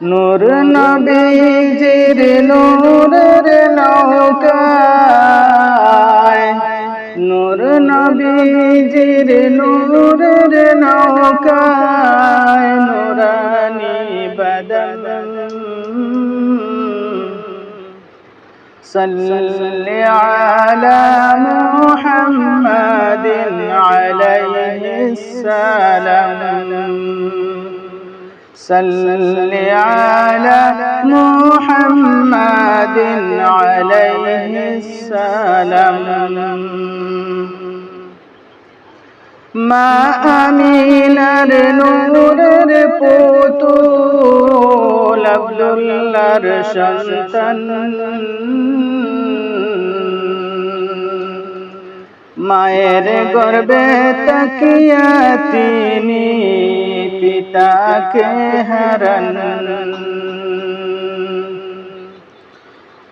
নূর নবীজির নূরের নৌকায় নূর নবীজির নূরের নৌকায় নূরানি বদন صل على محمد عليه السلام صل على محمد عليه السلام মা আমিনার নূরের পুতুল আব্দুল্লাহর সন্তান মায়ের গর্বে তাকিয়া তিনি পিতাকে হারান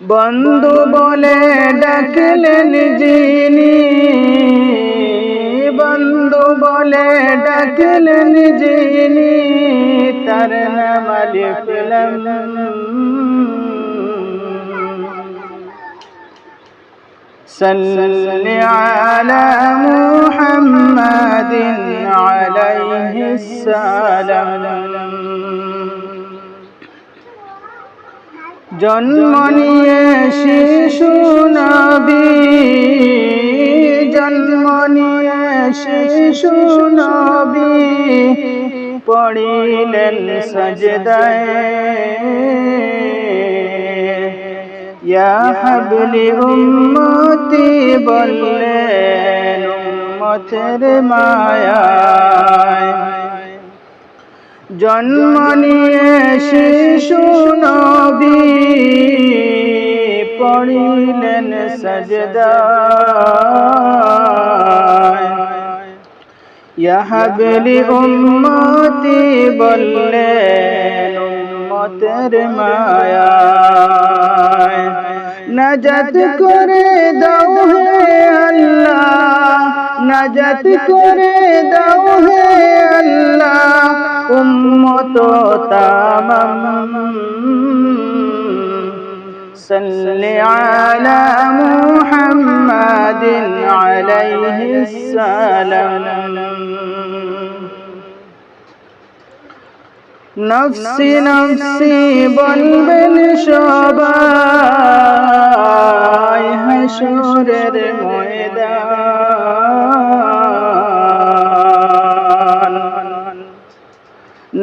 বন্ধু বলে ডাকলেন যিনি বন্ধু বলে ডাকলেন যিনি তার নাম লিখলাম صل على محمد عليه সালাম। জন্ম নিয়ে শিশু নবী। জন্ম নিয়ে শিশু নবী। পড়িলেন সজদায়। ইয়া হাবলি উম্মতি বললেন উম্মতের মায়ায়। জন্ম নিয়ে শিশু নবী পড়িলেন সজদায়। ইয়াহাবলি উম্মতি বললেন উম্মতের নাজাত করে হে আল্লাহ। হাজাত করে দাও হে আল্লাহ, উম্মত তামাম। সাল্লি আলা মুহাম্মাদিন আলাইহিস সালাম। নফসি নফসি বলবেন সবাই, হাসুরের ময়দান।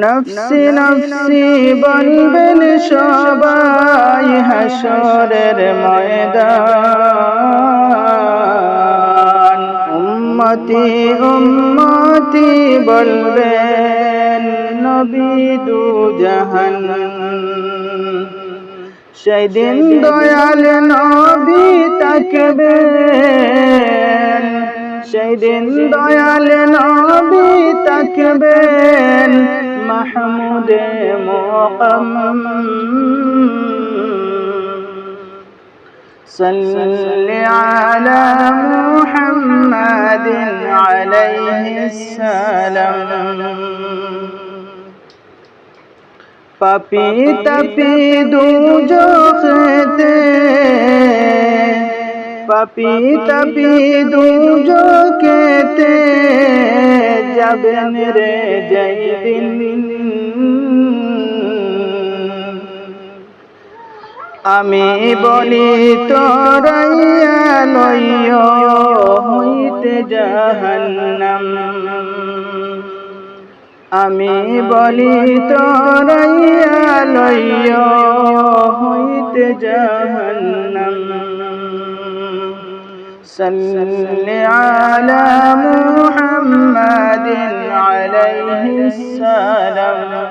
নফসি নফসি বলবেন সবাই হাসরের ময়দান। উম্মতি উম্মতি বলবেন নবী দু জাহান। সেদিন দয়াল নবী তাকবেন সেদিন দয়াল নবী তাকবেন মাহমুদে মোকাম صل على محمد عليه السلام পাপি তাপি দুজখতে পাপি তাপি দুজকেতে যাবেন রে যাইদিন আমি বলি তোরাইয়া লইয় হইতে জাহান্নাম। আমি বলি তোরাইয়া লইয় হইতে জাহান্নাম। صل على محمد عليه السلام.